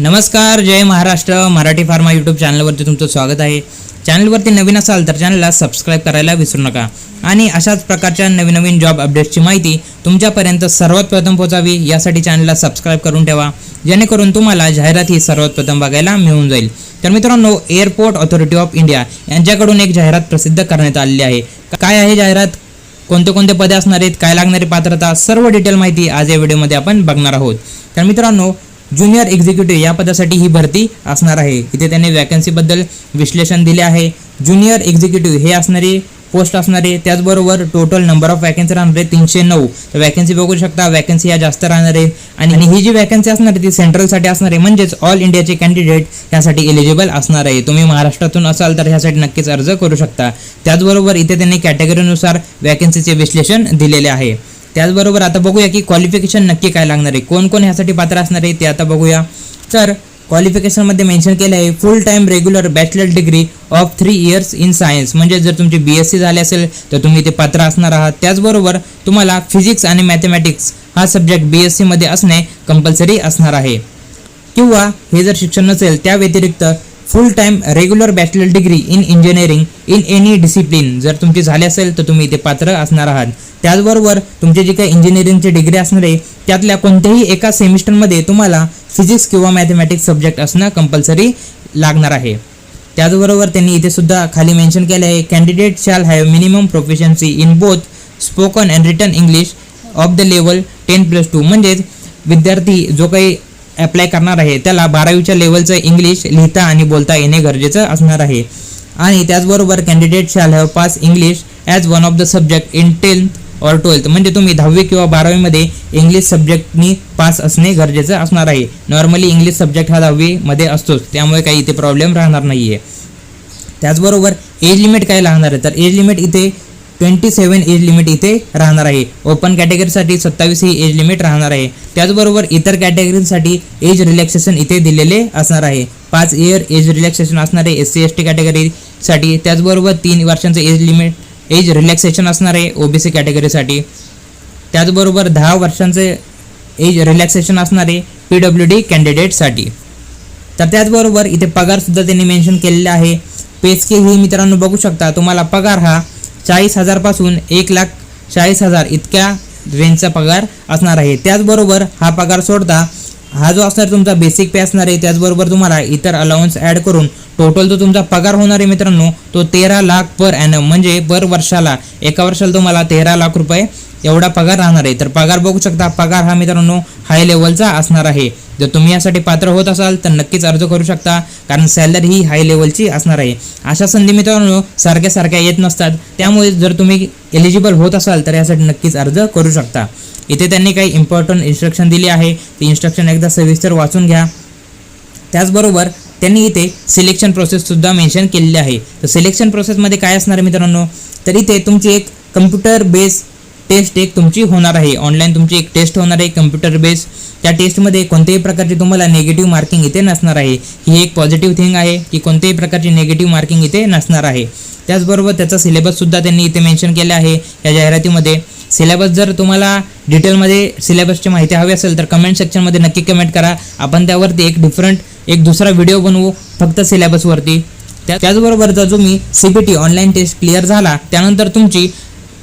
नमस्कार जय Maharashtra Marathi pharma YouTube चॅनलवरती तुमचं स्वागत आहे. चॅनलवरती नवीन असाल तर चॅनलला सबस्क्राईब करायला विसरू नका. आणि अशाच प्रकारच्या नवीन नवीन जॉब अपडेट्सची माहिती तुमच्यापर्यंत सर्वात प्रथम पोहोचावी यासाठी चॅनलला सबस्क्राईब करून ठेवा. जेणेकरून तुम्हाला जाहिरात ही सर्वात प्रथम बघायला मिळून जाईल. तर मित्रांनो एअरपोर्ट ऑथॉरिटी ऑफ इंडिया यांच्याकडून एक जाहिरात प्रसिद्ध करण्यात आलेली आहे. काय आहे जाहिरात? कोणते कोणते पदे असणार आहेत? काय लागणारी पात्रता? सर्व डिटेल माहिती आज या व्हिडिओमध्ये आपण बघणार आहोत. तर मित्रांनो ज्युनियर एक्झिक्युटिव्ह या पदासाठी ही भरती असणार आहे. इथे त्यांनी वॅकन्सीबद्दल विश्लेषण दिले आहे. ज्युनियर एक्झिक्युटिव्ह हे असणारी पोस्ट असणारे त्याचबरोबर टोटल नंबर ऑफ वॅकन्सी राहणार आहे तीनशे नऊ. तर वॅकन्सी बघू शकता वॅकन्सी ह्या जास्त राहणार. आहे आणि आणि ही जी वॅकन्सी असणार आहे ती सेंट्रलसाठी असणार आहे. म्हणजेच ऑल इंडियाचे कॅन्डिडेट ह्यासाठी एलिजिबल असणार आहे. तुम्ही महाराष्ट्रातून असाल तर ह्यासाठी नक्कीच अर्ज करू शकता. त्याचबरोबर इथे त्यांनी कॅटेगरीनुसार वॅकन्सीचे विश्लेषण दिलेले आहे. त्याचबरोबर आता बघूया की क्वालिफिकेशन नक्की काय लागणार आहे. कोण कोण ह्यासाठी पात्र असणार आहे ते आता बघूया. तर क्वालिफिकेशनमध्ये मेन्शन केलं आहे full time regular bachelor degree of three years in science म्हणजे जर तुमची बी एस सी झाली असेल तर तुम्ही ते पात्र असणार आहात. त्याचबरोबर तुम्हाला फिजिक्स आणि मॅथमॅटिक्स हा सब्जेक्ट बी एस सीमध्ये असणे कंपल्सरी असणार आहे. किंवा हे जर शिक्षण नसेल त्या व्यतिरिक्त full time regular bachelor degree in engineering in any discipline जर तुमची झाली असेल तर तुम्ही इथे पात्र असणार आहात. त्याचबरोबर तुमचे जे काही इंजिनिअरिंगची डिग्री असणार आहे त्यातल्या कोणत्याही एका सेमिस्टरमध्ये तुम्हाला फिजिक्स किंवा मॅथमॅटिक्स सब्जेक्ट असणं कंपल्सरी लागणार आहे. त्याचबरोबर त्यांनी इथे सुद्धा खाली मेन्शन केलं आहे candidate shall have minimum proficiency in both spoken and written English of the level ten plus two म्हणजेच विद्यार्थी जो काही अप्लाय करणार आहे त्याला बारावीच्या लेवलचं इंग्लिश लिहिता आणि बोलता येणे गरजेचं असणार आहे. आणि त्याचबरोबर candidate shall have pass English as one of the subject in tenth or twelfth म्हणजे तुम्ही दहावी किंवा बारावीमध्ये इंग्लिश सब्जेक्टनी पास असणे गरजेचं असणार आहे. नॉर्मली इंग्लिश सब्जेक्ट हा दहावीमध्ये असतोच. त्यामुळे काही इथे प्रॉब्लेम राहणार नाही आहे त्याचबरोबर एज लिमिट काय राहणार आहे? तर एज लिमिट इथे ट्वेंटी सेवन एज लिमिट इथे राहणार आहे. ओपन कॅटेगरीसाठी सत्तावीस ही एज लिमिट राहणार आहे. त्याचबरोबर इतर कॅटेगरीसाठी एज रिलॅक्सेशन इथे दिलेले असणार आहे. पाच इयर एज रिलॅक्सेशन असणार आहे. एस सी एस टी कॅटेगरीसाठी त्याचबरोबर तीन वर्षांचं एज लिमिट एज रिलॅक्सेशन असणार आहे ओबीसी कॅटेगरीसाठी. त्याचबरोबर दहा वर्षांचे एज रिलॅक्सेशन असणार आहे पी डब्ल्यू डी कॅन्डिडेटसाठी. तर त्याचबरोबर इथे पगारसुद्धा त्यांनी मेन्शन केलेला आहे. पेस्के ही मित्रांनो बघू शकता तुम्हाला पगार हा चाळीस हजारपासून एक लाख चाळीस हजार इतक्या रेंजचा पगार असणार आहे. त्याचबरोबर हा पगार सोडता हा जो असणार तुमचा बेसिक पे असणार आहे त्याचबरोबर तुम्हाला इतर अलाउन्स ॲड करून टोटल जो तुमचा पगार होणार आहे मित्रांनो तो तेरा लाख पर ॲनम म्हणजे पर वर्षाला एका वर्षाला तुम्हाला तेरा लाख रुपये एवढा पगार राहणार आहे. तर पगार बघू शकता पगार हा मित्रांनो हाय लेवलचा असणार आहे. जर तुम्ही यासाठी पात्र होत असाल तर नक्कीच अर्ज करू शकता कारण सॅलरी ही हाय लेवलची असणार आहे. अशा संधी मित्रांनो सारख्या सारख्या येत नसतात त्यामुळे जर तुम्ही एलिजिबल होत असाल तर यासाठी नक्कीच अर्ज करू शकता. इथे त्यांनी काही इम्पॉर्टंट इन्स्ट्रक्शन दिली आहे. ती इन्स्ट्रक्शन एकदा सविस्तर वाचून घ्या. त्याचबरोबर त्यांनी इथे सिलेक्शन प्रोसेससुद्धा मेन्शन केलेली आहे. तर सिलेक्शन प्रोसेसमध्ये काय असणार आहे मित्रांनो? तर इथे तुमची एक कम्प्युटर बेस टेस्ट एक तुमची होणार आहे. ऑनलाईन तुमची एक टेस्ट होणार आहे कम्प्युटर बेस त्या टेस्टमध्ये कोणत्याही प्रकारची तुम्हाला नेगेटिव्ह मार्किंग इथे नसणार आहे. ही एक पॉझिटिव्ह थिंग आहे की कोणत्याही प्रकारची नेगेटिव्ह मार्किंग इथे नसणार आहे. त्याचबरोबर त्याचा सिलेबससुद्धा त्यांनी इथे मेन्शन केला आहे. या जाहिरातीमध्ये सिलेबस जर तुम्हाला डिटेलमध्ये सिलेबसची माहिती हवी असेल तर कमेंट सेक्शनमध्ये नक्की कमेंट करा. आपण त्यावरती एक डिफरंट एक दुसरा व्हिडिओ बनवू फक्त सिलेबसवरती त्या त्याचबरोबर जर तुम्ही C B T online test clear झाला त्यानंतर तुमची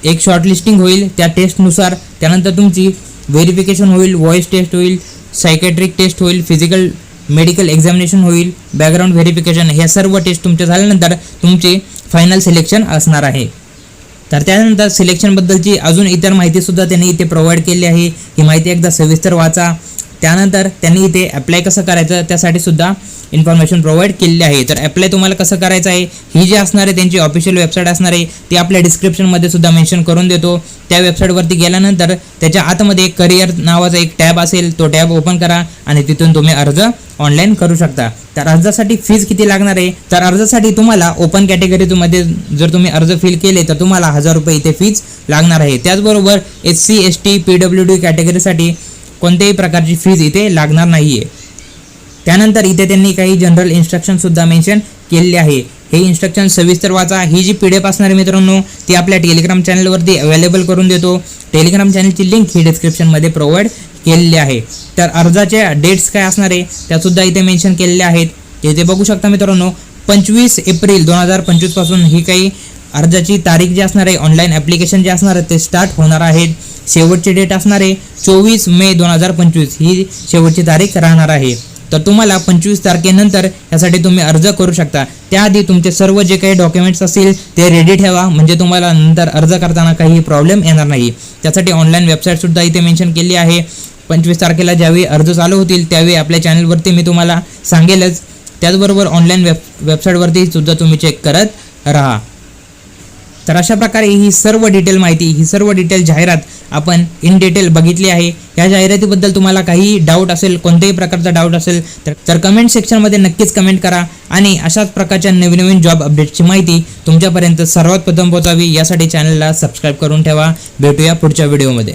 एक शॉर्टलिस्टिंग होईल त्या टेस्टनुसार त्यानंतर तुमची व्हेरिफिकेशन होईल व्हॉइस टेस्ट होईल सायकॅट्रिक टेस्ट होईल फिजिकल मेडिकल एक्झामिनेशन होईल बॅकग्राऊंड व्हेरिफिकेशन ह्या सर्व टेस्ट तुमच्या झाल्यानंतर तुमचे फायनल सिलेक्शन असणार आहे. तर त्यानंतर सिलेक्शनबद्दलची अजून इतर माहितीसुद्धा त्यांनी इथे प्रोव्हाइड केली आहे. ही माहिती एकदा सविस्तर वाचा. त्यानंतर त्यांनी इथे अप्लाय कसं करायचं त्यासाठी सुद्धा इन्फॉर्मेशन प्रोव्हाइड केलेली आहे. तर अप्लाय तुम्हाला कसं करायचं आहे? ही जी असणार आहे त्यांची ऑफिशियल वेबसाईट असणार आहे ती आपल्या डिस्क्रिप्शनमध्ये सुद्धा मेन्शन करून देतो. त्या वेबसाईटवरती गेल्यानंतर त्याच्या आतमध्ये करिअर नावाचा एक टॅब असेल तो टॅब ओपन करा आणि तिथून तुम्ही अर्ज ऑनलाईन करू शकता. तर अर्जासाठी फीज किती लागणार आहे? तर अर्जासाठी तुम्हाला ओपन कॅटेगरीमध्ये जर तुम्ही अर्ज फिल केले तर तुम्हाला हजार रुपये इथे फीज लागणार आहे. त्याचबरोबर S C S T P W D कॅटेगरीसाठी कोणत्याही प्रकारची फीज इथे लागणार नाही आहे त्यानंतर इथे त्यांनी काही जनरल इन्स्ट्रक्शनसुद्धा मेन्शन केलेले आहे. हे इन्स्ट्रक्शन सविस्तर वाचा. ही जी पी डी एफ असणार मित्रांनो ती आपल्या टेलिग्राम चॅनलवरती अवेलेबल करून देतो. टेलिग्राम चॅनलची लिंक ही डिस्क्रिप्शनमध्ये प्रोव्हाइड केलेली आहे. तर अर्जाचे डेट्स काय असणार आहे त्यासुद्धा इथे मेन्शन केलेले आहेत. इथे बघू शकता मित्रांनो पंचवीस एप्रिल दोन हजार पंचवीसपासून ही काही अर्जाची तारीख जी असणार आहे ऑनलाईन ॲप्लिकेशन जे असणार आहे ते स्टार्ट होणार आहेत. शेवटची डेट असणार आहे चोवीस मे दोन हजार पंचवीस. ही शेवटची तारीख राहणार आहे. तर तुम्हाला पंचवीस तारखेनंतर यासाठी तुम्ही अर्ज करू शकता. त्याआधी तुमचे सर्व जे काही डॉक्युमेंट्स असतील ते रेडी ठेवा. म्हणजे तुम्हाला नंतर अर्ज करताना काही प्रॉब्लेम येणार नाही. त्यासाठी ऑनलाईन वेबसाईटसुद्धा इथे मेन्शन केली आहे. पंचवीस तारखेला ज्यावेळी अर्ज चालू होतील त्यावेळी आपल्या चॅनलवरती मी तुम्हाला सांगेलच. त्याचबरोबर ऑनलाईन वेब वेबसाईटवरती सुद्धा तुम्ही चेक करत राहा. तर अशा प्रकारे ही सर्व डिटेल माहिती ही सर्व डिटेल जाहिरात आपण इन डिटेल बघितली आहे. या जाहिरातीबद्दल तुम्हाला काही डाऊट असेल कोणत्याही प्रकारचा डाऊट असेल तर तर कमेंट सेक्शनमध्ये नक्कीच कमेंट करा. आणि अशाच प्रकारच्या नवीन नवीन जॉब अपडेटची माहिती तुमच्यापर्यंत सर्वात प्रथम पोहोचावी. यासाठी चॅनलला सबस्क्राईब करून ठेवा. भेटूया पुढच्या व्हिडिओमध्ये